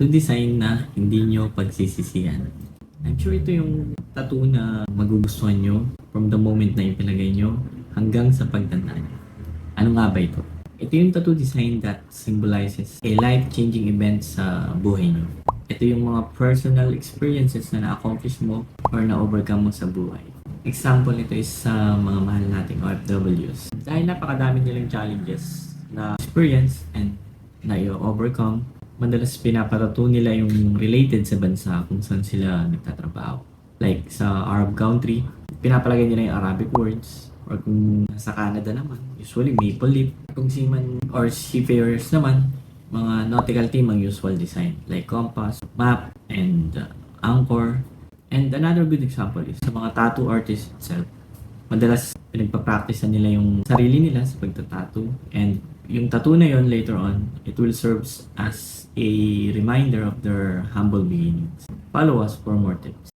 tattoo design na hindi nyo pagsisisihan. I'm sure ito yung tattoo na magugustuhan nyo from the moment na ipilagay nyo hanggang sa pagtanda nyo. Ano nga ba ito? Ito yung tattoo design that symbolizes a life-changing event sa buhay nyo. Ito yung mga personal experiences na na-accomplish mo or na-overcome mo sa buhay. Example nito is sa mga mahal nating OFWs. Dahil napakadami nilang challenges na experience and na i-overcome, madalas pinapatato nila yung related sa bansa kung saan sila nagtatrabaho. Like sa Arab country, pinapalagay nila yung Arabic words. Or kung sa Canada naman, usually maple leaf. Kung seaman or seafarers naman, mga nautical team ang usual design. Like compass, map, and uh, anchor. And another good example is sa mga tattoo artists itself. Madalas pinagpa-practice nila yung sarili nila sa pagtatattoo. And yung tattoo na yon later on, it will serve as a reminder of their humble beginnings. Follow us for more tips.